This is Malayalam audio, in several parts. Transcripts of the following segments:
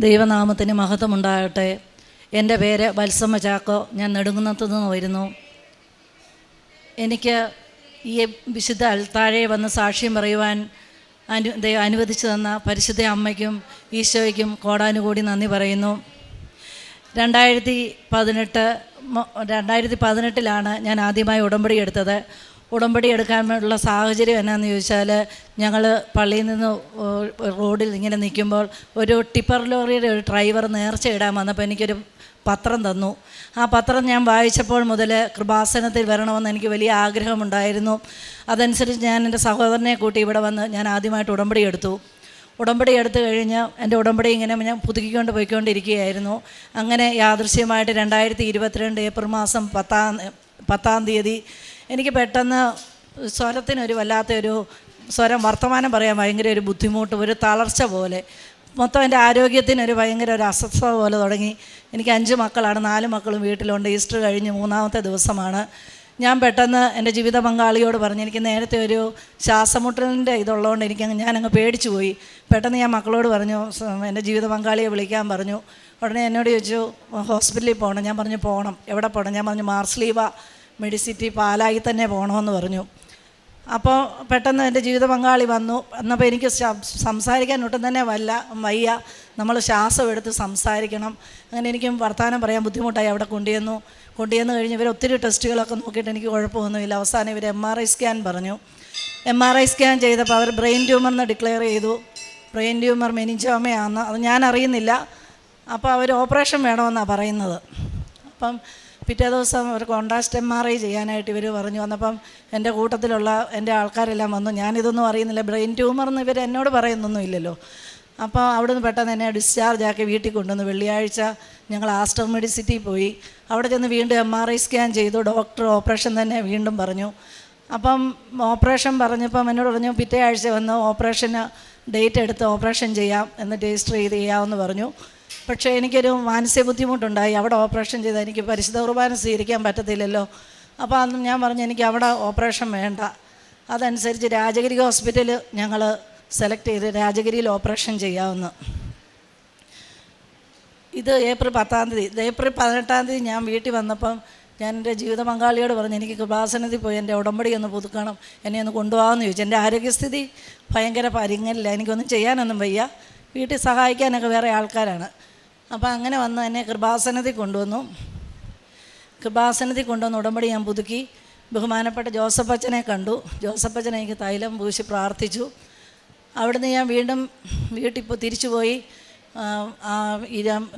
ദൈവനാമത്തിന് മഹത്വമുണ്ടാകട്ടെ. എന്റെ പേര് വത്സമ്മ ചാക്കോ. ഞാൻ നെടുങ്കുന്നത്തു നിന്ന് വരുന്നു. എനിക്ക് ഈ വിശുദ്ധ അൽത്താഴെ വന്ന് സാക്ഷ്യം പറയുവാൻ അനു അനുവദിച്ചു തന്ന പരിശുദ്ധ അമ്മയ്ക്കും ഈശോയ്ക്കും കോടാനുകൂടി നന്ദി പറയുന്നു. രണ്ടായിരത്തി പതിനെട്ട് രണ്ടായിരത്തി പതിനെട്ടിലാണ് ഞാൻ ആദ്യമായി ഉടമ്പടി എടുത്തത്. ഉടമ്പടി എടുക്കാനുള്ള സാഹചര്യം എന്നാന്ന് ചോദിച്ചാൽ ഞങ്ങൾ പള്ളിയിൽ നിന്ന് റോഡിൽ ഇങ്ങനെ നിൽക്കുമ്പോൾ ഒരു ടിപ്പർ ലോറിയുടെ ഒരു ഡ്രൈവർ നേർച്ച ഇടാൻ വന്നപ്പോൾ എനിക്കൊരു പത്രം തന്നു. ആ പത്രം ഞാൻ വായിച്ചപ്പോൾ മുതൽ കൃപാസനത്തിൽ വരണമെന്ന് എനിക്ക് വലിയ ആഗ്രഹമുണ്ടായിരുന്നു. അതനുസരിച്ച് ഞാൻ എന്റെ സഹോദരനെ കൂട്ടി ഇവിടെ വന്ന് ഞാൻ ആദ്യമായിട്ട് ഉടമ്പടി എടുത്തു. ഉടമ്പടി എടുത്തു കഴിഞ്ഞ് എന്റെ ഉടമ്പടി ഇങ്ങനെ ഞാൻ പുതുക്കിക്കൊണ്ട് പോയിക്കൊണ്ടിരിക്കുകയായിരുന്നു. അങ്ങനെ യാദൃശ്യമായിട്ട് രണ്ടായിരത്തി ഇരുപത്തിരണ്ട് ഏപ്രിൽ മാസം പത്താം പത്താം തീയതി എനിക്ക് പെട്ടെന്ന് സ്വരത്തിനൊരു വല്ലാത്തൊരു സ്വരം വർത്തമാനം പറയാൻ ഭയങ്കര ഒരു ബുദ്ധിമുട്ട് ഒരു തളർച്ച പോലെ. മൊത്തം എന്റെ ആരോഗ്യത്തിനൊരു ഭയങ്കര ഒരു അസ്വസ്ഥത പോലെ തുടങ്ങി. എനിക്ക് അഞ്ച് മക്കളാണ് നാല് മക്കളും വീട്ടിലുണ്ട്. ഈസ്റ്റർ കഴിഞ്ഞ് മൂന്നാമത്തെ ദിവസമാണ്. ഞാൻ പെട്ടെന്ന് എന്റെ ജീവിത പങ്കാളിയോട് പറഞ്ഞു എനിക്ക് നേരത്തെ ഒരു ശ്വാസമുട്ടലിന്റെ ഇതുള്ളതുകൊണ്ട് എനിക്ക് ഞാനങ്ങ് പേടിച്ചു പോയി. പെട്ടെന്ന് ഞാൻ മക്കളോട് പറഞ്ഞു "സ- എന്റെ ജീവിത പങ്കാളിയെ വിളിക്കാൻ പറഞ്ഞു. ഉടനെ എന്നോട് ചോദിച്ചു ഹോസ്പിറ്റലിൽ പോകണം. ഞാൻ പറഞ്ഞു പോകണം എവിടെ പോകണം? ഞാൻ പറഞ്ഞു മാർസ്ലീവ മെഡിസിറ്റി പാലായി തന്നെ പോകണമെന്ന് പറഞ്ഞു. അപ്പോൾ പെട്ടെന്ന് എന്റെ ജീവിത പങ്കാളി വന്നു. എന്നപ്പോൾ എനിക്ക് സംസാരിക്കാൻ ഒട്ടും തന്നെ വല്ല വയ്യ. നമ്മൾ ശ്വാസം എടുത്ത് സംസാരിക്കണം. അങ്ങനെ എനിക്ക് വർത്തമാനം പറയാൻ ബുദ്ധിമുട്ടായി അവിടെ കൊണ്ടുവന്നു കൊണ്ടുവന്ന് കഴിഞ്ഞ് ഇവർ ഒത്തിരി ടെസ്റ്റുകളൊക്കെ നോക്കിയിട്ട് എനിക്ക് കുഴപ്പമൊന്നുമില്ല. അവസാനം ഇവർ എം ആർ ഐ സ്കാൻ പറഞ്ഞു. എം ആർ ഐ സ്കാൻ ചെയ്തപ്പോൾ അവർ ബ്രെയിൻ ട്യൂമർ എന്ന് ഡിക്ലെയർ ചെയ്തു. ബ്രെയിൻ ട്യൂമർ മെനിഞ്ചോമയാണെന്ന് അത് ഞാൻ അറിയുന്നില്ല. അപ്പോൾ അവർ ഓപ്പറേഷൻ വേണമെന്നാണ് പറയുന്നത്. അപ്പം പിറ്റേ ദിവസം ഒരു കോൺട്രാസ്റ്റ് എം ആർ ഐ ചെയ്യാനായിട്ട് ഇവർ പറഞ്ഞു. വന്നപ്പം എന്റെ കൂട്ടത്തിലുള്ള എന്റെ ആൾക്കാരെല്ലാം വന്നു. ഞാനിതൊന്നും അറിയുന്നില്ല. ബ്രെയിൻ ട്യൂമർ എന്ന് ഇവർ എന്നോട് പറയുന്നൊന്നും ഇല്ലല്ലോ. അപ്പോൾ അവിടുന്ന് പെട്ടെന്ന് എന്നെ ഡിസ്ചാർജ് ആക്കി വീട്ടിൽ കൊണ്ടുവന്നു. വെള്ളിയാഴ്ച ഞങ്ങൾ ആസ്റ്റർ മെഡിസിറ്റിയിൽ പോയി. അവിടെ ചെന്ന് വീണ്ടും എം ആർ ഐ സ്കാൻ ചെയ്തു. ഡോക്ടർ ഓപ്പറേഷൻ തന്നെ വീണ്ടും പറഞ്ഞു. അപ്പം ഓപ്പറേഷൻ പറഞ്ഞപ്പം എന്നോട് പറഞ്ഞു പിറ്റേ ആഴ്ച വന്ന് ഓപ്പറേഷന് ഡേറ്റ് എടുത്ത് ഓപ്പറേഷൻ ചെയ്യാം എന്നിട്ട് രജിസ്റ്റർ ചെയ്ത് ചെയ്യാമെന്ന് പറഞ്ഞു. പക്ഷേ എനിക്കൊരു മാനസിക ബുദ്ധിമുട്ടുണ്ടായി. അവിടെ ഓപ്പറേഷൻ ചെയ്താൽ എനിക്ക് പരിശുദ്ധ കുർബാന സ്വീകരിക്കാൻ പറ്റത്തില്ലല്ലോ. അപ്പോൾ അന്ന് ഞാൻ പറഞ്ഞു എനിക്ക് അവിടെ ഓപ്പറേഷൻ വേണ്ട. അതനുസരിച്ച് രാജഗിരി ഹോസ്പിറ്റൽ ഞങ്ങൾ സെലക്ട് ചെയ്ത് രാജഗിരിയിൽ ഓപ്പറേഷൻ ചെയ്യാമെന്ന് ഇത് ഏപ്രിൽ പത്താം തീയതി. ഏപ്രിൽ പതിനെട്ടാം തീയതി ഞാൻ വീട്ടിൽ വന്നപ്പം ഞാൻ എന്റെ ജീവിത പങ്കാളിയോട് പറഞ്ഞു എനിക്ക് കൃപാസനത്തിൽ പോയി എന്റെ ഉടമ്പടി ഒന്ന് പുതുക്കണം എന്നെ ഒന്ന് കൊണ്ടുപോകാമെന്ന് ചോദിച്ചു. എന്റെ ആരോഗ്യസ്ഥിതി ഭയങ്കര പരിങ്ങലില്ല എനിക്കൊന്നും ചെയ്യാനൊന്നും വയ്യ. വീട്ടിൽ സഹായിക്കാനൊക്കെ വേറെ ആൾക്കാരാണ്. അപ്പോൾ അങ്ങനെ വന്ന് എന്നെ കൃപാസനത്തിൽ കൊണ്ടുവന്നു. കൃപാസനത്തിൽ കൊണ്ടുവന്ന് ഉടമ്പടി ഞാൻ പുതുക്കി. ബഹുമാനപ്പെട്ട ജോസഫ് അച്ഛനെ കണ്ടു. ജോസഫ് അച്ഛൻ എനിക്ക് തൈലം പൂശി പ്രാർത്ഥിച്ചു. അവിടുന്ന് ഞാൻ വീണ്ടും വീട്ടിൽ ഇപ്പോൾ തിരിച്ചു പോയി.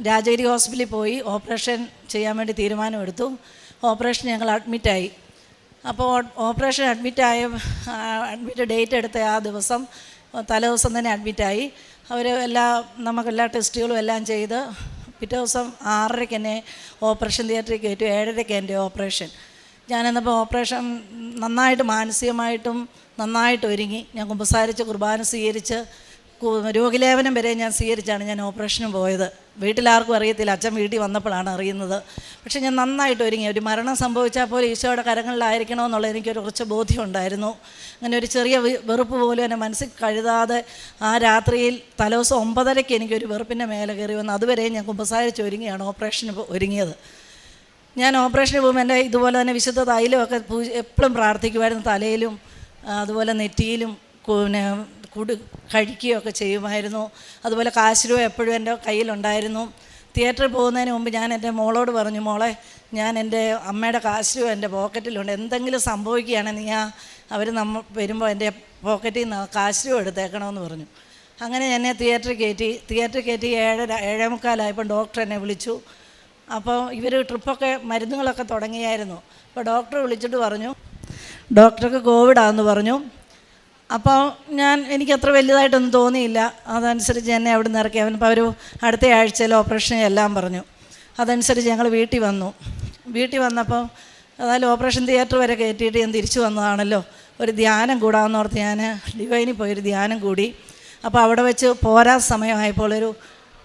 രാജഗിരി ഹോസ്പിറ്റലിൽ പോയി. ഓപ്പറേഷൻ ചെയ്യാൻ വേണ്ടി തീരുമാനമെടുത്തു. ഓപ്പറേഷൻ ഞങ്ങൾ അഡ്മിറ്റായി അപ്പോൾ ഓപ്പറേഷൻ അഡ്മിറ്റായ അഡ്മിറ്റ് ഡേറ്റ് എടുത്ത ആ ദിവസം തലേദിവസം തന്നെ അഡ്മിറ്റായി അവർ എല്ലാ നമുക്കെല്ലാ ടെസ്റ്റുകളും എല്ലാം ചെയ്ത് പിറ്റേ ദിവസം ആറരയ്ക്ക് എന്നെ ഓപ്പറേഷൻ തിയേറ്ററിൽ കയറ്റി ഏഴരയ്ക്ക് എന്റെ ഓപ്പറേഷൻ. ഞാനെന്നപ്പോൾ ഓപ്പറേഷൻ നന്നായിട്ട് മാനസികമായിട്ടും നന്നായിട്ട് ഒരുങ്ങി. ഞാൻ കുമ്പസാരിച്ച് കുർബാന സ്വീകരിച്ച് രോഗിലേപനം വരെ ഞാൻ സ്വീകരിച്ചാണ് ഞാൻ ഓപ്പറേഷന് പോയത്. വീട്ടിലാർക്കും അറിയത്തില്ല. അച്ഛൻ വീട്ടിൽ വന്നപ്പോഴാണ് അറിയുന്നത്. പക്ഷേ ഞാൻ നന്നായിട്ട് ഒരുങ്ങി. ഒരു മരണം സംഭവിച്ചാൽ പോലും ഈശോയുടെ കരങ്ങളിലായിരിക്കണമെന്നുള്ള എനിക്കൊരു കുറച്ച് ബോധ്യമുണ്ടായിരുന്നു. അങ്ങനെ ഒരു ചെറിയ വെറുപ്പ് പോലും എന്റെ മനസ്സിൽ കഴുതാതെ ആ രാത്രിയിൽ തലേദിവസം ഒമ്പതരയ്ക്ക് എനിക്കൊരു വെറുപ്പിന്റെ മേലെ കയറി വന്ന് അതുവരെ ഞാൻ കുമ്പസാരിച്ച് ഒരുങ്ങിയാണ് ഓപ്പറേഷന് ഒരുങ്ങിയത്. ഞാൻ ഓപ്പറേഷന് പോകുമ്പോൾ എന്റെ ഇതുപോലെ തന്നെ വിശുദ്ധ തൈലമൊക്കെ പൂജ എപ്പോഴും പ്രാർത്ഥിക്കുമായിരുന്നു. തലയിലും അതുപോലെ നെറ്റിയിലും പിന്നെ കുടി കഴിക്കുകയൊക്കെ ചെയ്യുമായിരുന്നു. അതുപോലെ കാശ് എപ്പോഴും എന്റെ കയ്യിലുണ്ടായിരുന്നു. തിയേറ്ററിൽ പോകുന്നതിന് മുമ്പ് ഞാൻ എന്റെ മോളോട് പറഞ്ഞു മോളെ ഞാൻ എന്റെ അമ്മയുടെ കാശ് രൂപ എന്റെ പോക്കറ്റിലുണ്ട്. എന്തെങ്കിലും സംഭവിക്കുകയാണെങ്കിൽ ആ അവർ നമ്മൾ വരുമ്പോൾ എന്റെ പോക്കറ്റിൽ നിന്ന് കാശ് എടുത്തേക്കണമെന്ന് പറഞ്ഞു. അങ്ങനെ എന്നെ തിയേറ്ററിൽ കയറ്റി. തിയേറ്ററിൽ കയറ്റി ഏഴര ഏഴേ മുക്കാലായപ്പോൾ ഡോക്ടർ എന്നെ വിളിച്ചു. അപ്പോൾ ഇവർ ട്രിപ്പൊക്കെ മരുന്നുകളൊക്കെ തുടങ്ങിയായിരുന്നു. അപ്പോൾ ഡോക്ടർ വിളിച്ചിട്ട് പറഞ്ഞു ഡോക്ടർക്ക് കോവിഡാന്ന് പറഞ്ഞു. അപ്പോൾ ഞാൻ എനിക്കത്ര വലുതായിട്ടൊന്നും തോന്നിയില്ല. അതനുസരിച്ച് എന്നെ അവിടെ നിന്ന് ഇറക്കി. അവൻ അപ്പോൾ അവർ അടുത്ത ആഴ്ചയിൽ ഓപ്പറേഷൻ എല്ലാം പറഞ്ഞു. അതനുസരിച്ച് ഞങ്ങൾ വീട്ടിൽ വന്നു. വീട്ടിൽ വന്നപ്പോൾ അതായത് ഓപ്പറേഷൻ തിയേറ്റർ വരെ കയറ്റിയിട്ട് ഞാൻ തിരിച്ചു വന്നതാണല്ലോ. ഒരു ധ്യാനം കൂടാമെന്നോർത്ത് ഞാൻ ഡിവൈനിൽ പോയൊരു ധ്യാനം കൂടി. അപ്പോൾ അവിടെ വെച്ച് പോരാ സമയമായപ്പോൾ ഒരു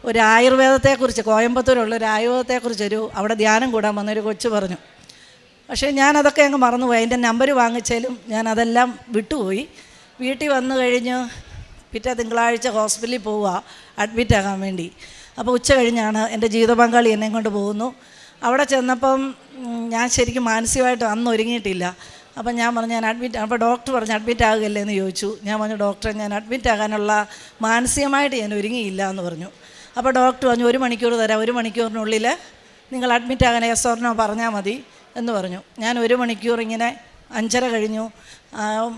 ഒരു ആയുർവേദത്തെക്കുറിച്ച് കോയമ്പത്തൂരുള്ള ഒരു ആയുർവേദത്തെക്കുറിച്ചൊരു അവിടെ ധ്യാനം കൂടാൻ വന്നൊരു കൊച്ചു പറഞ്ഞു. പക്ഷേ ഞാനതൊക്കെ അങ്ങ് മറന്നുപോയി. അതിന്റെ നമ്പർ വാങ്ങിച്ചാലും ഞാൻ അതെല്ലാം വിട്ടുപോയി. വീട്ടിൽ വന്നു കഴിഞ്ഞ് പിറ്റേ തിങ്കളാഴ്ച ഹോസ്പിറ്റലിൽ പോവുക അഡ്മിറ്റ് ആകാൻ വേണ്ടി. അപ്പോൾ ഉച്ച കഴിഞ്ഞാണ് എന്റെ ജീവിത പങ്കാളി എന്നെ കൊണ്ട് പോകുന്നു. അവിടെ ചെന്നപ്പം ഞാൻ ശരിക്കും മാനസികമായിട്ട് അന്ന് ഒരുങ്ങിയിട്ടില്ല. അപ്പം ഞാൻ പറഞ്ഞു ഞാൻ അഡ്മിറ്റ് അപ്പോൾ ഡോക്ടർ പറഞ്ഞു അഡ്മിറ്റ് ആകുകയല്ലേ എന്ന് ചോദിച്ചു. ഞാൻ പറഞ്ഞു ഡോക്ടറെ ഞാൻ അഡ്മിറ്റ് ആകാനുള്ള മാനസികമായിട്ട് ഞാൻ ഒരുങ്ങിയില്ല എന്ന് പറഞ്ഞു. അപ്പോൾ ഡോക്ടർ പറഞ്ഞു ഒരു മണിക്കൂർ തരാം ഒരു മണിക്കൂറിനുള്ളിൽ നിങ്ങൾ അഡ്മിറ്റ് ആകാൻ എസ് ഓർണോ പറഞ്ഞാൽ മതി എന്ന് പറഞ്ഞു. ഞാൻ ഒരു മണിക്കൂർ ഇങ്ങനെ അഞ്ചര കഴിഞ്ഞു.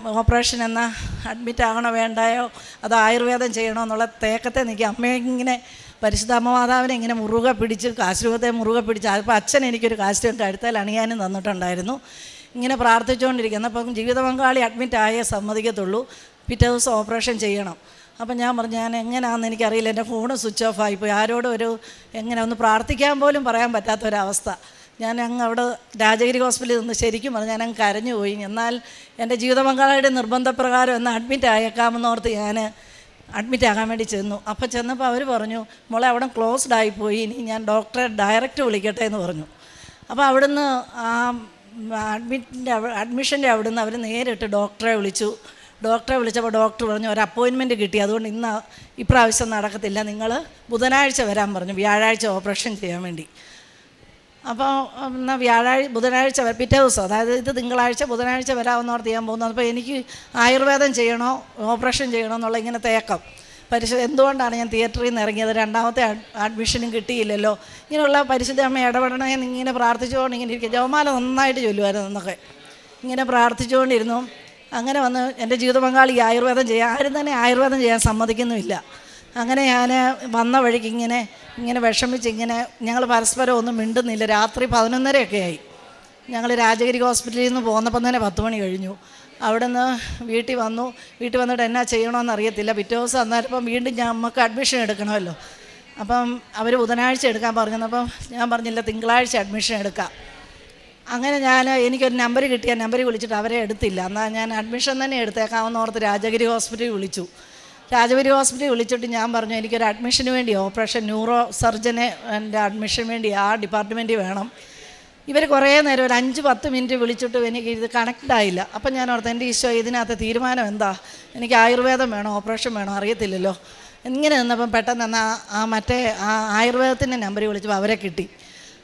ഓപ്പറേഷൻ എന്ന അഡ്മിറ്റ് ആകണോ വേണ്ടായോ? അത് ആയുർവേദം ചെയ്യണോ എന്നുള്ള തേക്കത്തെ നിൽക്കുക. അമ്മയെ ഇങ്ങനെ പരിശുദ്ധ അമ്മമാതാവിനെ ഇങ്ങനെ മുറുകെ പിടിച്ച് കാശ്രൂപത്തെ മുറുകെ പിടിച്ച് അപ്പോൾ അച്ഛൻ എനിക്കൊരു കാശ്രൂപം കഴുത്താൽ അണിയാനും തന്നിട്ടുണ്ടായിരുന്നു. ഇങ്ങനെ പ്രാർത്ഥിച്ചുകൊണ്ടിരിക്കുന്നു. അപ്പം ജീവിത പങ്കാളി അഡ്മിറ്റ് ആയേ സമ്മതിക്കത്തുള്ളൂ. പിറ്റേ ദിവസം ഓപ്പറേഷൻ ചെയ്യണം. അപ്പം ഞാൻ പറഞ്ഞു ഞാൻ എങ്ങനെയാണെന്ന് എനിക്കറിയില്ല. എന്റെ ഫോണ് സ്വിച്ച് ഓഫ് ആയിപ്പോയി. ആരോടും ഒരു എങ്ങനെ ഒന്ന് പ്രാർത്ഥിക്കാൻ പോലും പറയാൻ പറ്റാത്തൊരവസ്ഥ. ഞാൻ അങ്ങ് അവിടെ രാജഗിരി ഹോസ്പിറ്റലിൽ നിന്ന് ശരിക്കും പറഞ്ഞു ഞാൻ അങ്ങ് കരഞ്ഞു പോയി. എന്നാൽ എന്റെ ജീവിത പങ്കാളിയുടെ നിർബന്ധപ്രകാരം എന്ന് അഡ്മിറ്റ് ആയേക്കാമെന്നോർത്ത് ഞാൻ അഡ്മിറ്റ് ആകാൻ വേണ്ടി ചെന്നു. അപ്പോൾ ചെന്നപ്പോൾ അവർ പറഞ്ഞു മോളെ അവിടെ ക്ലോസ്ഡ് ആയിപ്പോയി ഇനി ഞാൻ ഡോക്ടറെ ഡയറക്റ്റ് വിളിക്കട്ടെ എന്ന് പറഞ്ഞു. അപ്പോൾ അവിടുന്ന് ആ അഡ്മിറ്റിന്റെ അഡ്മിഷന്റെ അവിടുന്ന് അവർ നേരിട്ട് ഡോക്ടറെ വിളിച്ചു. ഡോക്ടറെ വിളിച്ചപ്പോൾ ഡോക്ടർ പറഞ്ഞു ഒരു അപ്പോയിൻമെന്റ് കിട്ടി. അതുകൊണ്ട് ഇന്ന് ഇപ്രാവശ്യം നടക്കത്തില്ല. നിങ്ങൾ ബുധനാഴ്ച വരാൻ പറഞ്ഞു. വ്യാഴാഴ്ച ഓപ്പറേഷൻ ചെയ്യാൻ വേണ്ടി. അപ്പോൾ എന്നാൽ വ്യാഴാഴ്ച ബുധനാഴ്ച വരെ പിറ്റേ ദിവസം അതായത് ഇത് തിങ്കളാഴ്ച ബുധനാഴ്ച വരാമെന്നോർത്ത് ചെയ്യാൻ പോകുന്നത് അപ്പോൾ എനിക്ക് ആയുർവേദം ചെയ്യണോ ഓപ്പറേഷൻ ചെയ്യണോ എന്നുള്ള ഇങ്ങനെ തേക്കം. പരിശു എന്തുകൊണ്ടാണ് ഞാൻ തിയേറ്ററിൽ നിന്ന് ഇറങ്ങിയത്? രണ്ടാമത്തെ അഡ്മിഷനും കിട്ടിയില്ലല്ലോ. ഇങ്ങനെയുള്ള പരിശുദ്ധ അമ്മ ഇടപെടണേ ഇങ്ങനെ പ്രാർത്ഥിച്ചുകൊണ്ട് ഇങ്ങനെ ഇരിക്കുക. ജവമാല നന്നായിട്ട് ചൊല്ലുമായിരുന്നു എന്നൊക്കെ ഇങ്ങനെ പ്രാർത്ഥിച്ചുകൊണ്ടിരുന്നു. അങ്ങനെ വന്ന് എന്റെ ജീവിത പങ്കാളി ആയുർവേദം ചെയ്യാൻ ആരും തന്നെ ആയുർവേദം ചെയ്യാൻ സമ്മതിക്കുന്നുമില്ല. അങ്ങനെ ഞാൻ വന്ന വഴിക്ക് ഇങ്ങനെ ഇങ്ങനെ വിഷമിച്ച് ഇങ്ങനെ ഞങ്ങൾ പരസ്പരം ഒന്നും മിണ്ടുന്നില്ല. രാത്രി പതിനൊന്നരയൊക്കെ ആയി ഞങ്ങൾ രാജഗിരി ഹോസ്പിറ്റലിൽ നിന്ന് പോന്നപ്പം തന്നെ പത്ത് മണി കഴിഞ്ഞു. അവിടെ നിന്ന് വീട്ടിൽ വന്നു. വീട്ടിൽ വന്നിട്ട് എന്നാ ചെയ്യണമെന്ന് അറിയത്തില്ല. പിറ്റേ ദിവസം അന്നേരപ്പം വീണ്ടും നമുക്ക് അഡ്മിഷൻ എടുക്കണമല്ലോ. അപ്പം അവർ ബുധനാഴ്ച എടുക്കാൻ പറഞ്ഞപ്പം ഞാൻ പറഞ്ഞില്ല തിങ്കളാഴ്ച അഡ്മിഷൻ എടുക്കാം. അങ്ങനെ ഞാൻ എനിക്കൊരു നമ്പർ കിട്ടിയ നമ്പർ വിളിച്ചിട്ട് അവരെ എടുത്തില്ല. എന്നാൽ ഞാൻ അഡ്മിഷൻ തന്നെ എടുത്തേക്കാമെന്ന് ഓർത്ത് രാജഗിരി ഹോസ്പിറ്റലിൽ വിളിച്ചു. രാജഗിരി ഹോസ്പിറ്റലിൽ വിളിച്ചിട്ട് ഞാൻ പറഞ്ഞു എനിക്കൊരു അഡ്മിഷന് വേണ്ടി ഓപ്പറേഷൻ ന്യൂറോ സർജനെ എന്റെ അഡ്മിഷൻ വേണ്ടി ആ ഡിപ്പാർട്ട്മെന്റിൽ വേണം. ഇവർ കുറേ നേരം ഒരു അഞ്ച് പത്ത് മിനിറ്റ് വിളിച്ചിട്ട് എനിക്ക് ഇത് കണക്റ്റ് ആയില്ല. അപ്പം ഞാൻ ഓർത്ത് എന്റെ ഈശോ ഇതിനകത്ത് തീരുമാനം എന്താ? എനിക്ക് ആയുർവേദം വേണോ ഓപ്പറേഷൻ വേണോ അറിയത്തില്ലല്ലോ. ഇങ്ങനെ നിന്നപ്പം പെട്ടെന്ന് എന്നാൽ ആ മറ്റേ ആ ആയുർവേദത്തിന്റെ നമ്പർ വിളിച്ചപ്പോൾ അവരെ കിട്ടി.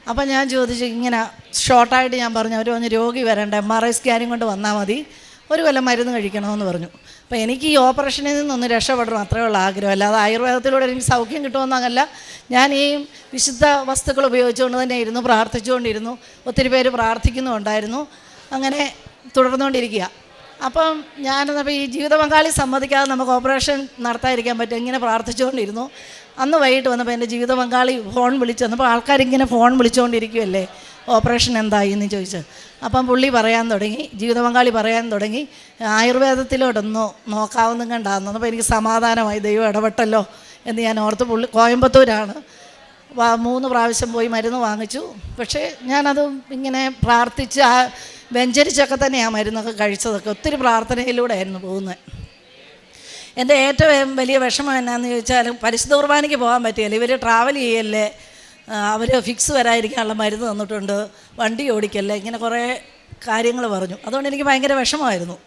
അപ്പം ഞാൻ ചോദിച്ചു ഇങ്ങനെ ഷോർട്ടായിട്ട് ഞാൻ പറഞ്ഞു അവർ പറഞ്ഞ് രോഗി വരേണ്ട എം ആർ ഐ സ്കാനിങ് കൊണ്ട് വന്നാൽ മതി. ഒരു കൊല്ലം മരുന്ന് കഴിക്കണമെന്ന് പറഞ്ഞു. അപ്പോൾ എനിക്ക് ഈ ഓപ്പറേഷനിൽ നിന്നൊന്ന് രക്ഷപ്പെടണം അത്രേ ഉള്ള ആഗ്രഹം. അല്ലാതെ ആയുർവേദത്തിലൂടെ എനിക്ക് സൗഖ്യം കിട്ടുമെന്നല്ല ഞാൻ ഈ വിശുദ്ധ വസ്തുക്കൾ ഉപയോഗിച്ചുകൊണ്ട് തന്നെ ഇരുന്നു പ്രാർത്ഥിച്ചുകൊണ്ടിരുന്നു. ഒത്തിരി പേര് പ്രാർത്ഥിക്കുന്നുണ്ടായിരുന്നു അങ്ങനെ തുടർന്നുകൊണ്ടിരിക്കുക. അപ്പം ഞാനെന്നപ്പോൾ ഈ ജീവിത പങ്കാളി സമ്മതിക്കാതെ നമുക്ക് ഓപ്പറേഷൻ നടത്താതിരിക്കാൻ പറ്റും. ഇങ്ങനെ പ്രാർത്ഥിച്ചുകൊണ്ടിരുന്നു. അന്ന് വൈകിട്ട് വന്നപ്പോൾ എന്റെ ജീവിത പങ്കാളി ഫോൺ വിളിച്ചു വന്നപ്പോൾ ആൾക്കാരിങ്ങനെ ഫോൺ വിളിച്ചുകൊണ്ടിരിക്കുമല്ലേ ഓപ്പറേഷൻ എന്തായി? എന്ന് ചോദിച്ചു. അപ്പം പുള്ളി പറയാൻ തുടങ്ങി ജീവിത പങ്കാളി പറയാൻ തുടങ്ങി ആയുർവേദത്തിലോട്ടൊന്ന് നോക്കാവുന്ന കണ്ടാന്ന്. അപ്പോൾ എനിക്ക് സമാധാനമായി ദൈവം ഇടപെട്ടല്ലോ എന്ന് ഞാൻ ഓർത്ത് പുള്ളി കോയമ്പത്തൂരാണ്. മൂന്ന് പ്രാവശ്യം പോയി മരുന്ന് വാങ്ങിച്ചു. പക്ഷേ ഞാനത് ഇങ്ങനെ പ്രാർത്ഥിച്ച് ആ വെഞ്ചരിച്ചൊക്കെ തന്നെയാണ് മരുന്നൊക്കെ കഴിച്ചതൊക്കെ. ഒത്തിരി പ്രാർത്ഥനയിലൂടെ ആയിരുന്നു പോകുന്നത് എന്റെ ഏറ്റവും വലിയ വിഷമം എന്നാന്ന് ചോദിച്ചാൽ പരിശുദ്ധ കുർബാനയ്ക്ക് പോകാൻ പറ്റിയല്ല? ഇവർ ട്രാവൽ ചെയ്യല്ലേ? അവർ ഫിക്സ് വരാതിരിക്കാനുള്ള മരുന്ന് തന്നിട്ടുണ്ട്. വണ്ടി ഓടിക്കല്ലേ? ഇങ്ങനെ കുറേ കാര്യങ്ങൾ പറഞ്ഞു. അതുകൊണ്ട് എനിക്ക് ഭയങ്കര വിഷമമായിരുന്നു.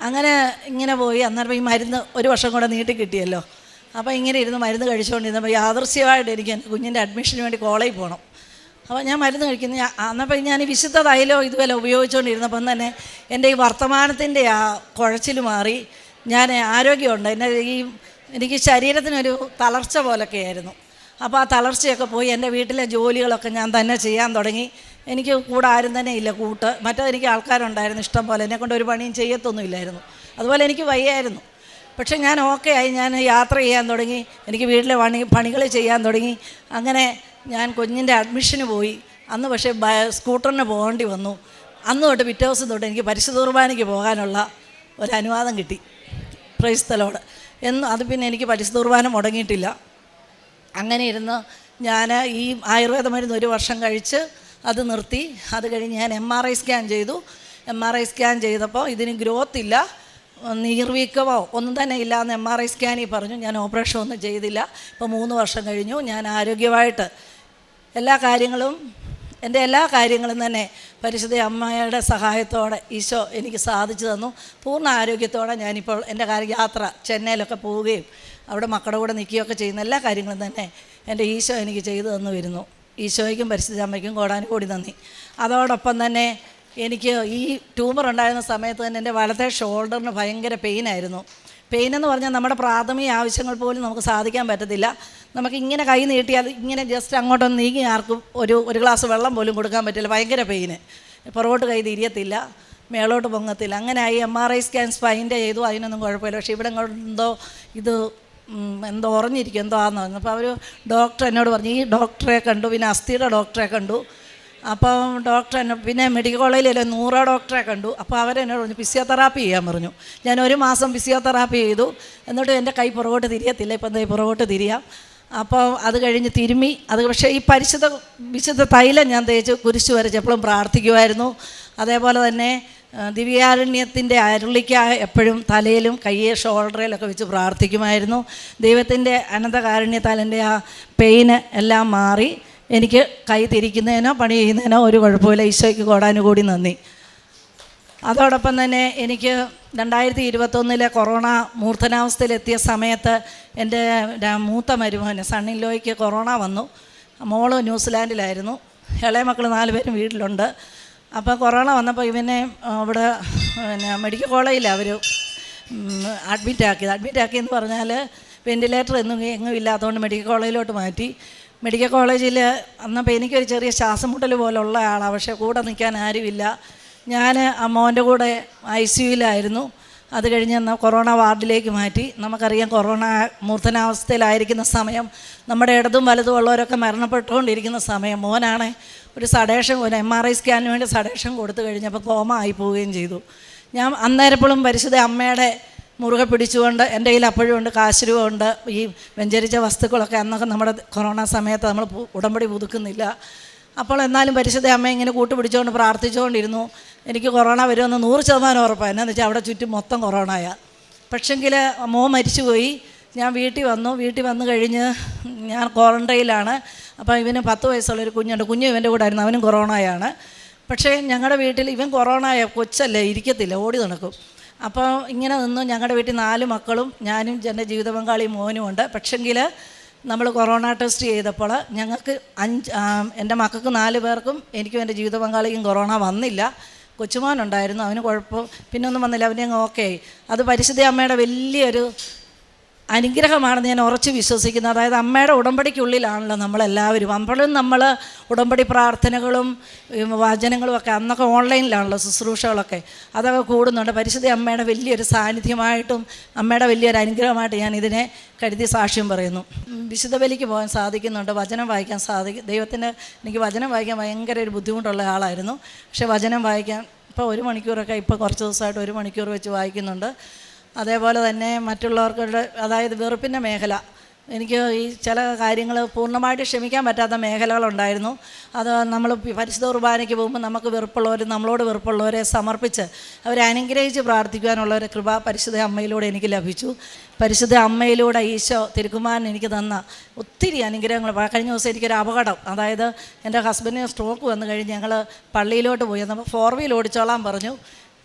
അങ്ങനെ ഇങ്ങനെ പോയി. അന്നേരം ഈ മരുന്ന് ഒരു വർഷം കൂടെ നീട്ടി കിട്ടിയല്ലോ. അപ്പോൾ ഇങ്ങനെ ഇരുന്ന് മരുന്ന് കഴിച്ചുകൊണ്ടിരുന്നപ്പോൾ യാദൃശ്യമായിട്ട് എനിക്ക് എന്റെ കുഞ്ഞിന്റെ അഡ്മിഷന് വേണ്ടി കോളേജിൽ പോകണം. അപ്പോൾ ഞാൻ മരുന്ന് കഴിക്കുന്നു. ഞാൻ അന്നപ്പോൾ ഞാൻ വിശുദ്ധ തൈലോ ഇതുപോലെ ഉപയോഗിച്ചുകൊണ്ടിരുന്നപ്പം തന്നെ എന്റെ ഈ വർത്തമാനത്തിന്റെ ആ കുഴച്ചിൽ മാറി. ഞാൻ ആരോഗ്യമുണ്ട്. എന്റെ ഈ എനിക്ക് ശരീരത്തിനൊരു തളർച്ച പോലൊക്കെ ആയിരുന്നു അപ്പോൾ ആ തളർച്ചയൊക്കെ പോയി എന്റെ വീട്ടിലെ ജോലികളൊക്കെ ഞാൻ തന്നെ ചെയ്യാൻ തുടങ്ങി. എനിക്ക് കൂടെ ആരും തന്നെ ഇല്ല കൂട്ട്. മറ്റേ എനിക്ക് ആൾക്കാരുണ്ടായിരുന്നു ഇഷ്ടം പോലെ. എന്നെ കൊണ്ട് ഒരു പണിയും ചെയ്യത്തൊന്നുമില്ലായിരുന്നു. അതുപോലെ എനിക്ക് വയ്യായിരുന്നു. പക്ഷേ ഞാൻ ഓക്കെ ആയി ഞാൻ യാത്ര ചെയ്യാൻ തുടങ്ങി. എനിക്ക് വീട്ടിലെ പണി പണികൾ ചെയ്യാൻ തുടങ്ങി. അങ്ങനെ ഞാൻ കുഞ്ഞിന്റെ അഡ്മിഷന് പോയി. അന്ന് പക്ഷേ സ്കൂട്ടറിന് പോകേണ്ടി വന്നു. അന്ന് തൊട്ട് പിറ്റേ ദിവസം തൊട്ട് എനിക്ക് പരിശുദ്ധ കുർബാനയ്ക്ക് പോകാനുള്ള ഒരു അനുവാദം കിട്ടി. പ്രൈസ്തലോട് എന്നും അത് പിന്നെ എനിക്ക് പരിശുദ്ധ കുർബാന മുടങ്ങിയിട്ടില്ല. അങ്ങനെ ഇരുന്ന് ഞാൻ ഈ ആയുർവേദ മരുന്ന് ഒരു വർഷം കഴിച്ച് അത് നിർത്തി. അത് കഴിഞ്ഞ് ഞാൻ എം ആർ ഐ സ്കാൻ ചെയ്തു. എം ആർ ഐ സ്കാൻ ചെയ്തപ്പോൾ ഇതിന് ഗ്രോത്ത് ഇല്ല. നീർവീക്കമോ ഒന്നും തന്നെ ഇല്ല എന്ന് എം ആർ ഐ സ്കാനിൽ പറഞ്ഞു. ഞാൻ ഓപ്പറേഷൻ ഒന്നും ചെയ്തില്ല. ഇപ്പോൾ മൂന്ന് വർഷം കഴിഞ്ഞു. ഞാൻ ആരോഗ്യമായിട്ട് എല്ലാ കാര്യങ്ങളും എന്റെ എല്ലാ കാര്യങ്ങളും തന്നെ പരിശുദ്ധ അമ്മയുടെ സഹായത്തോടെ ഈശോ എനിക്ക് സാധിച്ചു തന്നു. പൂർണ ആരോഗ്യത്തോടെ ഞാനിപ്പോൾ എന്റെ കാര്യ യാത്ര ചെന്നൈയിലൊക്കെ പോവുകയും അവിടെ മക്കളുടെ കൂടെ നിൽക്കുകയൊക്കെ ചെയ്യുന്ന എല്ലാ കാര്യങ്ങളും തന്നെ എന്റെ ഈശോ എനിക്ക് ചെയ്തു തന്നു വരുന്നു. ഈശോയ്ക്കും പരിശുദ്ധ അമ്മയ്ക്കും കോടാനും കൂടി നന്ദി. അതോടൊപ്പം തന്നെ എനിക്ക് ഈ ട്യൂമർ ഉണ്ടായിരുന്ന സമയത്ത് തന്നെ എന്റെ വലത്തെ ഷോൾഡറിന് ഭയങ്കര പെയിനായിരുന്നു. പെയിൻ എന്ന് പറഞ്ഞാൽ നമ്മുടെ പ്രാഥമിക ആവശ്യങ്ങൾ പോലും നമുക്ക് സാധിക്കാൻ പറ്റത്തില്ല. നമുക്ക് ഇങ്ങനെ കൈ നീട്ടിയാൽ ഇങ്ങനെ ജസ്റ്റ് അങ്ങോട്ടൊന്ന് നീങ്ങി ആർക്കും ഒരു ഒരു ഗ്ലാസ് വെള്ളം പോലും കൊടുക്കാൻ പറ്റില്ല. ഭയങ്കര പെയിന് പുറകോട്ട് കൈ തിരിയത്തില്ല മേളോട്ട് പൊങ്ങത്തില്ല. അങ്ങനെ ആയി എം ആർ ഐ സ്കാൻ സ്പൈന്റെ ചെയ്തു. അതിനൊന്നും കുഴപ്പമില്ല. പക്ഷേ ഇവിടെ എന്തോ ഇത് എന്തോ ഉറഞ്ഞിരിക്കും. എന്തോ ആന്ന് പറഞ്ഞു അപ്പോൾ അവർ ഡോക്ടർ എന്നോട് പറഞ്ഞു ഈ ഡോക്ടറെ കണ്ടു. പിന്നെ അസ്ഥിയുടെ ഡോക്ടറെ കണ്ടു. അപ്പം ഡോക്ടർ എന്നെ പിന്നെ മെഡിക്കൽ കോളേജിലല്ലേ നൂറ ഡോക്ടറെ കണ്ടു. അപ്പോൾ അവരെന്നോട് പറഞ്ഞു ഫിസിയോതെറാപ്പി ചെയ്യാൻ പറഞ്ഞു. ഞാൻ ഒരു മാസം ഫിസിയോതെറാപ്പി ചെയ്തു. എന്നിട്ട് എന്റെ കൈ പുറകോട്ട് തിരിയത്തില്ല. ഇപ്പം എന്താ പുറകോട്ട് തിരിയാം. അപ്പോൾ അത് കഴിഞ്ഞ് തിരുമി അത് പക്ഷേ ഈ പരിശുദ്ധ വിശുദ്ധ തൈലം ഞാൻ തേച്ച് കുരിശ് വരച്ചപ്പോഴും പ്രാർത്ഥിക്കുമായിരുന്നു അതേപോലെ തന്നെ ദിവ്യാരണ്യത്തിന്റെ അരുളിക്ക എപ്പോഴും തലയിലും കയ്യെ ഷോൾഡറിലൊക്കെ വെച്ച് പ്രാർത്ഥിക്കുമായിരുന്നു. ദൈവത്തിന്റെ അനന്തകാരുണ്യത്താൽ ആ പെയിന് എല്ലാം മാറി. എനിക്ക് കൈ തിരിക്കുന്നതിനോ പണി ചെയ്യുന്നതിനോ ഒരു കുഴപ്പമില്ല ഈശോയ്ക്ക് കോടാനുകൂടി നന്ദി. അതോടൊപ്പം തന്നെ എനിക്ക് രണ്ടായിരത്തി ഇരുപത്തൊന്നിലെ കൊറോണ മൂർധനാവസ്ഥയിലെത്തിയ സമയത്ത് എന്റെ മൂത്ത മരുമോന് സണ്ണിലോയ്ക്ക് കൊറോണ വന്നു. മോൾ ന്യൂസിലാൻഡിലായിരുന്നു. ഇളയ മക്കൾ നാലുപേരും വീട്ടിലുണ്ട്. അപ്പോൾ കൊറോണ വന്നപ്പോൾ ഇവനെ അവിടെ പിന്നെ മെഡിക്കൽ കോളേജിൽ അവർ അഡ്മിറ്റ് ആക്കി അഡ്മിറ്റ് ആക്കിയെന്ന് പറഞ്ഞാൽ വെന്റിലേറ്റർ എന്നും എങ്ങും ഇല്ലാത്തതുകൊണ്ട് മെഡിക്കൽ കോളേജിലോട്ട് മാറ്റി. മെഡിക്കൽ കോളേജിൽ അന്നപ്പോൾ എനിക്കൊരു ചെറിയ ശ്വാസം മുട്ടൽ പോലുള്ള ആളാണ് പക്ഷേ കൂടെ നിൽക്കാൻ ആരുമില്ല. ഞാൻ മോന്റെ കൂടെ ഐ സിയുലായിരുന്നു അത് കഴിഞ്ഞ് കൊറോണ വാർഡിലേക്ക് മാറ്റി. നമുക്കറിയാം കൊറോണ മൂർധനാവസ്ഥയിലായിരിക്കുന്ന സമയം നമ്മുടെ ഇടതും വലതും ഉള്ളവരൊക്കെ മരണപ്പെട്ടുകൊണ്ടിരിക്കുന്ന സമയം. മോനാണ് ഒരു സഡേഷൻ ഒരു എം ആർ ഐ സ്കാനിന് വേണ്ടി സഡേഷൻ കൊടുത്തു കഴിഞ്ഞപ്പോൾ കോമ ആയി പോവുകയും ചെയ്തു. ഞാൻ അന്നേരപ്പോഴും പരിശുദ്ധ അമ്മയുടെ മുറുകെ പിടിച്ചുകൊണ്ട് എന്റെ കയ്യിൽ അപ്പോഴും ഉണ്ട് കാശുരൂപമുണ്ട് ഈ വെഞ്ചരിച്ച വസ്തുക്കളൊക്കെ അന്നൊക്കെ നമ്മുടെ കൊറോണ സമയത്ത് നമ്മൾ ഉടമ്പടി പുതുക്കുന്നില്ല. അപ്പോൾ എന്നാലും പരിശുദ്ധ അമ്മ ഇങ്ങനെ കൂട്ടുപിടിച്ചുകൊണ്ട് പ്രാർത്ഥിച്ചുകൊണ്ടിരുന്നു. എനിക്ക് കൊറോണ വരുമെന്ന് നൂറ് ശതമാനം ഉറപ്പാണ് എന്നാന്ന് വെച്ചാൽ അവിടെ ചുറ്റും മൊത്തം കൊറോണയ. പക്ഷെങ്കിൽ മോ മരിച്ചുപോയി. ഞാൻ വീട്ടിൽ വന്നു. വീട്ടിൽ വന്നു കഴിഞ്ഞ് ഞാൻ ക്വാറന്റൈനിലാണ് അപ്പോൾ ഇവന് പത്ത് വയസ്സുള്ളൊരു കുഞ്ഞുണ്ട്. കുഞ്ഞ് ഇവന്റെ കൂടെ ആയിരുന്നു. അവനും കൊറോണയാണ്. പക്ഷേ ഞങ്ങളുടെ വീട്ടിൽ ഇവൻ കൊറോണയ കൊച്ചല്ലേ ഇരിക്കത്തില്ല ഓടി നടക്കും. അപ്പോൾ ഇങ്ങനെ നിന്ന് ഞങ്ങളുടെ വീട്ടിൽ നാല് മക്കളും ഞാനും എന്റെ ജീവിത പങ്കാളി മോനും ഉണ്ട്. പക്ഷെങ്കിൽ നമ്മൾ കൊറോണ ടെസ്റ്റ് ചെയ്തപ്പോൾ ഞങ്ങൾക്ക് അഞ്ച് എന്റെ മക്കൾക്ക് നാല് പേർക്കും എനിക്കും എന്റെ ജീവിത പങ്കാളിക്കും കൊറോണ വന്നില്ല. കൊച്ചുമോനുണ്ടായിരുന്നു അവന് കുഴപ്പം പിന്നെ ഒന്നും വന്നില്ല. അവനെ അങ്ങ് ഓക്കെ ആയി. അത് പരിശുദ്ധ അമ്മയുടെ വലിയൊരു അനുഗ്രഹമാണെന്ന് ഞാൻ ഉറച്ച് വിശ്വസിക്കുന്നത് അതായത് അമ്മയുടെ ഉടമ്പടിക്കുള്ളിലാണല്ലോ നമ്മളെല്ലാവരും. അപ്പോഴും നമ്മൾ ഉടമ്പടി പ്രാർത്ഥനകളും വചനങ്ങളും ഒക്കെ അന്നൊക്കെ ഓൺലൈനിലാണല്ലോ ശുശ്രൂഷകളൊക്കെ. അതൊക്കെ കൂടുന്നുണ്ട്. പരിശുദ്ധ അമ്മയുടെ വലിയൊരു സാന്നിധ്യമായിട്ടും അമ്മയുടെ വലിയൊരു അനുഗ്രഹമായിട്ട് ഞാൻ ഇതിനെ കരുതി സാക്ഷ്യം പറയുന്നു. വിശുദ്ധ ബലിക്ക് പോകാൻ സാധിക്കുന്നുണ്ട്. വചനം വായിക്കാൻ സാധിക്കും ദൈവത്തിന് എനിക്ക് വചനം വായിക്കാൻ ഭയങ്കര ഒരു ബുദ്ധിമുട്ടുള്ള ആളായിരുന്നു. പക്ഷേ വചനം വായിക്കാൻ ഇപ്പോൾ ഒരു മണിക്കൂറൊക്കെ ഇപ്പോൾ കുറച്ച് ദിവസമായിട്ട് ഒരു മണിക്കൂർ വെച്ച് വായിക്കുന്നുണ്ട്. അതേപോലെ തന്നെ മറ്റുള്ളവർക്കുടെ അതായത് വെറുപ്പിന്റെ മേഖല. എനിക്ക് ഈ ചില കാര്യങ്ങൾ പൂർണമായിട്ട് ക്ഷമിക്കാൻ പറ്റാത്ത മേഖലകളുണ്ടായിരുന്നു. അത് നമ്മൾ പരിശുദ്ധ കുർബാനയ്ക്ക് പോകുമ്പോൾ നമുക്ക് വെറുപ്പുള്ളവർ നമ്മളോട് വെറുപ്പുള്ളവരെ സമർപ്പിച്ച് അവരെ അനുഗ്രഹിച്ച് പ്രാർത്ഥിക്കുവാനുള്ള ഒരു കൃപ പരിശുദ്ധ അമ്മയിലൂടെ എനിക്ക് ലഭിച്ചു. പരിശുദ്ധ അമ്മയിലൂടെ ഈശോ തിരുക്കുമാരൻ എനിക്ക് തന്ന ഒത്തിരി അനുഗ്രഹങ്ങൾ. കഴിഞ്ഞ ദിവസം എനിക്കൊരു അപകടം. അതായത് എന്റെ ഹസ്ബൻഡിന് സ്ട്രോക്ക് വന്നു കഴിഞ്ഞ് ഞങ്ങൾ പള്ളിയിലോട്ട് പോയി. അപ്പോൾ ഫോർ വീൽ ഓടിച്ചോളാൻ പറഞ്ഞു.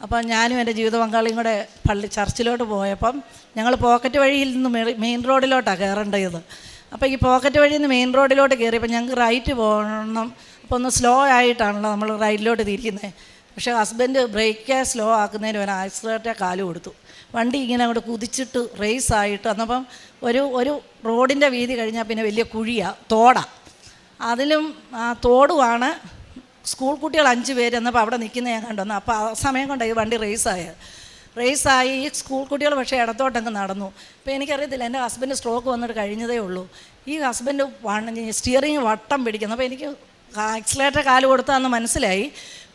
അപ്പം ഞാനും എന്റെ ജീവിത പങ്കാളിയും കൂടെ പള്ളി ചർച്ചിലോട്ട് പോയപ്പം ഞങ്ങൾ പോക്കറ്റ് വഴിയിൽ നിന്ന് മെയിൻ റോഡിലോട്ടാണ് കയറേണ്ടത്. അപ്പോൾ ഈ പോക്കറ്റ് വഴിയിൽ നിന്ന് മെയിൻ റോഡിലോട്ട് കയറിയപ്പോൾ ഞങ്ങൾക്ക് റൈറ്റ് പോകണം. അപ്പോൾ ഒന്ന് സ്ലോ ആയിട്ടാണല്ലോ നമ്മൾ റൈറ്റിലോട്ട് തിരിക്കുന്നത് പക്ഷേ ഹസ്ബൻഡ് ബ്രേക്ക് സ്ലോ ആക്കുന്നതിന് ഒരു ആക്സിഡന്റെ കാൽ കൊടുത്തു. വണ്ടി ഇങ്ങനെ അങ്ങോട്ട് കുതിച്ചിട്ട് റേസ് ആയിട്ട് അന്നപ്പം ഒരു ഒരു റോഡിന്റെ വീതി കഴിഞ്ഞാൽ പിന്നെ വലിയ കുഴിയാണ് തോടാണ് അതിലും ആ തോടുമാണ് സ്കൂൾ കുട്ടികൾ അഞ്ച് പേര് എന്നപ്പോൾ അവിടെ നിൽക്കുന്ന ഞാൻ കണ്ടു. അപ്പോൾ ആ സമയം കൊണ്ടാണ് ഈ വണ്ടി റേസായത് റേസായി ഈ സ്കൂൾ കുട്ടികൾ പക്ഷേ ഇടത്തോട്ടങ്ങ് നടന്നു. അപ്പോൾ എനിക്കറിയത്തില്ല എന്റെ ഹസ്ബൻഡ് സ്ട്രോക്ക് വന്നിട്ട് കഴിഞ്ഞതേ ഉള്ളൂ. ഈ ഹസ്ബൻഡ് സ്റ്റിയറിങ് വട്ടം പിടിക്കുന്നു. അപ്പോൾ എനിക്ക് ആക്സിലേറ്റർ കാൽ കൊടുത്താന്ന് മനസ്സിലായി.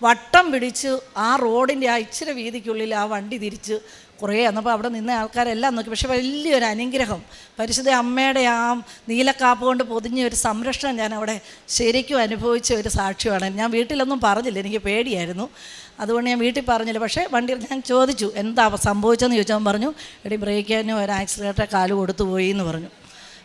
വട്ടം പിടിച്ച് ആ റോഡിന്റെ ആ ഇച്ചിരി വീതിക്കുള്ളിൽ ആ വണ്ടി തിരിച്ച് കുറേ എന്നപ്പോൾ അവിടെ നിന്ന ആൾക്കാരെല്ലാം നോക്കി. പക്ഷേ വലിയൊരു അനുഗ്രഹം. പരിശുദ്ധ അമ്മയുടെ ആ നീലക്കാപ്പ് കൊണ്ട് പൊതിഞ്ഞ ഒരു സംരക്ഷണം ഞാൻ അവിടെ ശരിക്കും അനുഭവിച്ച ഒരു സാക്ഷ്യമാണ്. ഞാൻ വീട്ടിലൊന്നും പറഞ്ഞില്ല എനിക്ക് പേടിയായിരുന്നു. അതുകൊണ്ട് ഞാൻ വീട്ടിൽ പറഞ്ഞില്ല. പക്ഷേ വണ്ടിയിൽ ഞാൻ ചോദിച്ചു എന്താ സംഭവിച്ചതെന്ന് ചോദിച്ചാൽ പറഞ്ഞു എടി ബ്രേക്കിന് ഒരു ആക്സിലേറ്റർ കാൽ കൊടുത്തു പോയി എന്ന് പറഞ്ഞു.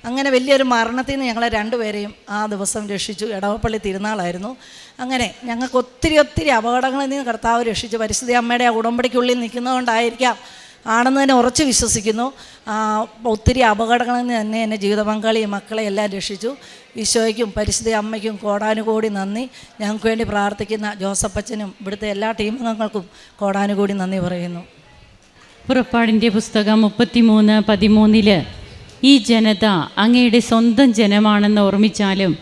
അങ്ങനെ വലിയൊരു മരണത്തിൽ നിന്ന് ഞങ്ങളെ രണ്ടുപേരെയും ആ ദിവസം രക്ഷിച്ചു. ഇടവപ്പള്ളി തിരുനാളായിരുന്നു. അങ്ങനെ ഞങ്ങൾക്ക് ഒത്തിരി ഒത്തിരി അപകടങ്ങളിൽ നിന്ന് കർത്താവ് രക്ഷിച്ചു. പരിസ്ഥിതി അമ്മയുടെ ആ ഉടമ്പടിക്കുള്ളിൽ നിൽക്കുന്നതുകൊണ്ടായിരിക്കാം ആണെന്ന് തന്നെ ഉറച്ച് വിശ്വസിക്കുന്നു. ഒത്തിരി അപകടങ്ങളിൽ നിന്ന് തന്നെ എന്റെ ജീവിത മക്കളെ എല്ലാം രക്ഷിച്ചു. ഈശോയ്ക്കും പരിശുദ്ധ അമ്മയ്ക്കും കോടാനുകോടി നന്ദി. ഞങ്ങൾക്ക് വേണ്ടി പ്രാർത്ഥിക്കുന്ന ജോസഫച്ചനും ഇവിടുത്തെ എല്ലാ ടീമംഗങ്ങൾക്കും കോടാനുകോടി നന്ദി പറയുന്നു. പുറപ്പാടിന്റെ പുസ്തകം മുപ്പത്തിമൂന്ന് പതിമൂന്നിൽ ഈ ജനത അങ്ങയുടെ സ്വന്തം ജനമാണെന്ന് ഓർമ്മിച്ചാലും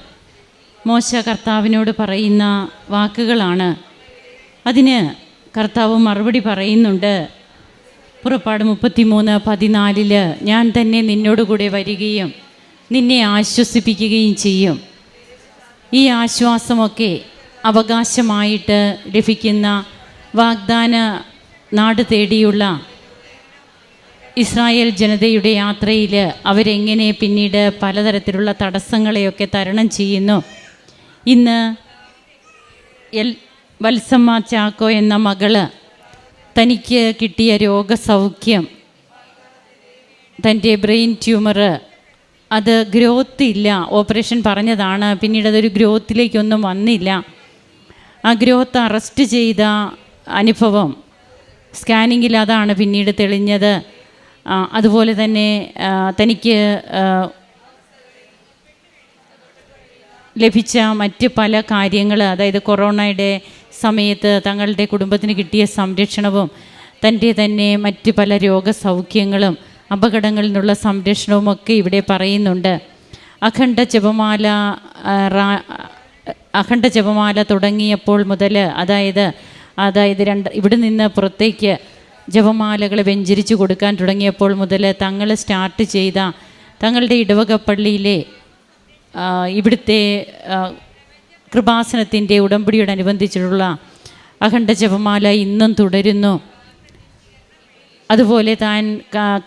മോശ കർത്താവിനോട് പറയുന്ന വാക്കുകളാണ്. അതിന് കർത്താവ് മറുപടി പറയുന്നുണ്ട്. പുറപ്പാട് മുപ്പത്തിമൂന്ന് പതിനാലിൽ ഞാൻ തന്നെ നിന്നോടുകൂടെ വരികയും നിന്നെ ആശ്വസിപ്പിക്കുകയും ചെയ്യും. ഈ ആശ്വാസമൊക്കെ അവകാശമായിട്ട് ലഭിക്കുന്ന വാഗ്ദാന നാട് തേടിയുള്ള ഇസ്രായേൽ ജനതയുടെ യാത്രയിൽ അവരെങ്ങനെ പിന്നീട് പലതരത്തിലുള്ള തടസ്സങ്ങളെയൊക്കെ തരണം ചെയ്യുന്നു. ഇന്ന് എൽ വത്സമ്മ ചാക്കോ എന്ന മകൾ തനിക്ക് കിട്ടിയ രോഗസൗഖ്യം തന്റെ ബ്രെയിൻ ട്യൂമർ അത് ഗ്രോത്ത് ഇല്ല. ഓപ്പറേഷൻ പറഞ്ഞതാണ് പിന്നീട് അതൊരു ഗ്രോത്തിലേക്കൊന്നും വന്നില്ല. ആ ഗ്രോത്ത് അറസ്റ്റ് ചെയ്ത അനുഭവം സ്കാനിങ്ങിൽ അതാണ് പിന്നീട് തെളിഞ്ഞത്. അതുപോലെ തന്നെ തനിക്ക് ലഭിച്ച മറ്റ് പല കാര്യങ്ങൾ അതായത് കൊറോണയുടെ സമയത്ത് തങ്ങളുടെ കുടുംബത്തിന് കിട്ടിയ സംരക്ഷണവും തന്റെ തന്നെ മറ്റ് പല രോഗസൗഖ്യങ്ങളും അപകടങ്ങളിൽ നിന്നുള്ള സംരക്ഷണവും ഒക്കെ ഇവിടെ പറയുന്നുണ്ട്. അഖണ്ഡ ജപമാല അഖണ്ഡ ജപമാല തുടങ്ങിയപ്പോൾ മുതൽ അതായത് അതായത് രണ്ട് ഇവിടെ നിന്ന് പുറത്തേക്ക് ജപമാലകൾ വെഞ്ചരിച്ചു കൊടുക്കാൻ തുടങ്ങിയപ്പോൾ മുതൽ തങ്ങൾ സ്റ്റാർട്ട് ചെയ്ത തങ്ങളുടെ ഇടവക പള്ളിയിലെ ഇവിടുത്തെ കൃപാസനത്തിന്റെ ഉടമ്പടിയോടനുബന്ധിച്ചിട്ടുള്ള അഖണ്ഡ ജപമാല ഇന്നും തുടരുന്നു. അതുപോലെ താൻ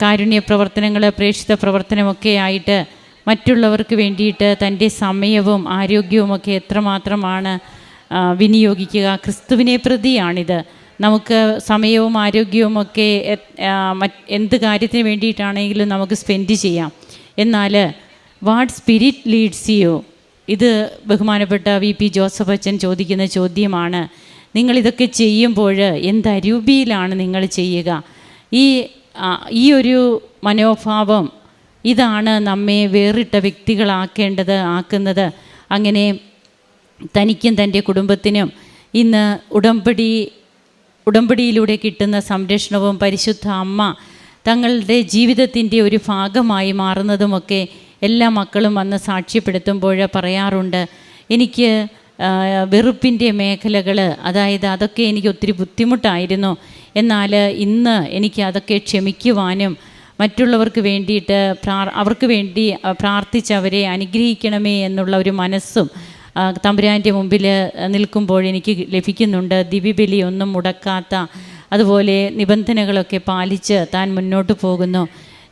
കാരുണ്യ പ്രവർത്തനങ്ങൾ പ്രേക്ഷിത പ്രവർത്തനമൊക്കെ ആയിട്ട് മറ്റുള്ളവർക്ക് വേണ്ടിയിട്ട് തന്റെ സമയവും ആരോഗ്യവുമൊക്കെ എത്രമാത്രമാണ് വിനിയോഗിക്കുക. ക്രിസ്തുവിനെ പ്രതിയാണിത്. നമുക്ക് സമയവും ആരോഗ്യവും ഒക്കെ മറ്റ് എന്ത് കാര്യത്തിന് വേണ്ടിയിട്ടാണെങ്കിലും നമുക്ക് സ്പെൻഡ് ചെയ്യാം. എന്നാൽ വാട്ട് സ്പിരിറ്റ് ലീഡ്സ് യു? ഇത് ബഹുമാനപ്പെട്ട വി പി ജോസഫ് അച്ഛൻ ചോദിക്കുന്ന ചോദ്യമാണ്. നിങ്ങളിതൊക്കെ ചെയ്യുമ്പോൾ എന്ത് അരൂപിയിലാണ് നിങ്ങൾ ചെയ്യുക? ഈ ഈ ഒരു മനോഭാവം ഇതാണ് നമ്മെ വേറിട്ട വ്യക്തികളാക്കേണ്ടത് ആക്കുന്നത്. അങ്ങനെ തനിക്കും തന്റെ കുടുംബത്തിനും ഇന്ന് ഉടമ്പടി ഉടമ്പടിയിലൂടെ കിട്ടുന്ന സംരക്ഷണവും പരിശുദ്ധ അമ്മ തങ്ങളുടെ ജീവിതത്തിന്റെ ഒരു ഭാഗമായി മാറുന്നതുമൊക്കെ എല്ലാ മക്കളും വന്ന് സാക്ഷ്യപ്പെടുത്തുമ്പോൾ പറയാറുണ്ട് എനിക്ക് വെറുപ്പിന്റെ മേഖലകൾ അതായത് അതൊക്കെ എനിക്ക് ഒത്തിരി ബുദ്ധിമുട്ടായിരുന്നു. എന്നാൽ ഇന്ന് എനിക്ക് അതൊക്കെ ക്ഷമിക്കുവാനും മറ്റുള്ളവർക്ക് വേണ്ടിയിട്ട് പ്രാർ അവർക്ക് വേണ്ടി പ്രാർത്ഥിച്ചവരെ അനുഗ്രഹിക്കണമേ എന്നുള്ള ഒരു മനസ്സും തമ്പുരാന്റെ മുമ്പിൽ നിൽക്കുമ്പോൾ എനിക്ക് ലഭിക്കുന്നുണ്ട്. ദിവ്യബലി ഒന്നും മുടക്കാത്ത അതുപോലെ നിബന്ധനകളൊക്കെ പാലിച്ച് താൻ മുന്നോട്ട് പോകുന്നു.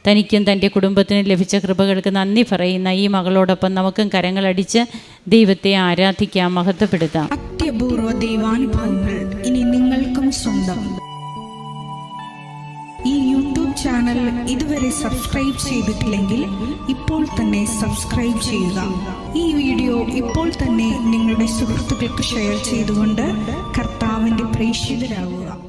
തനിക്കും തന്റെ കുടുംബത്തിനും ലഭിച്ച കൃപകൾക്ക് നന്ദി പറയുന്ന ഈ മകളോടൊപ്പം നമുക്കും കരങ്ങളടിച്ച് ദൈവത്തെ ആരാധിക്കാം മഹത്വപ്പെടുത്താം. അത്യപൂർവ ദൈവാനുഭവങ്ങൾ ഇനി നിങ്ങൾക്കും സ്വന്തം. ഈ യൂട്യൂബ് ചാനൽ ഇതുവരെ സബ്സ്ക്രൈബ് ചെയ്തിട്ടില്ലെങ്കിൽ ഇപ്പോൾ തന്നെ സബ്സ്ക്രൈബ് ചെയ്യുക. ഈ വീഡിയോ ഇപ്പോൾ തന്നെ നിങ്ങളുടെ സുഹൃത്തുക്കൾക്ക് ഷെയർ ചെയ്തുകൊണ്ട് കർത്താവിന്റെ പ്രേക്ഷിതരാകുക.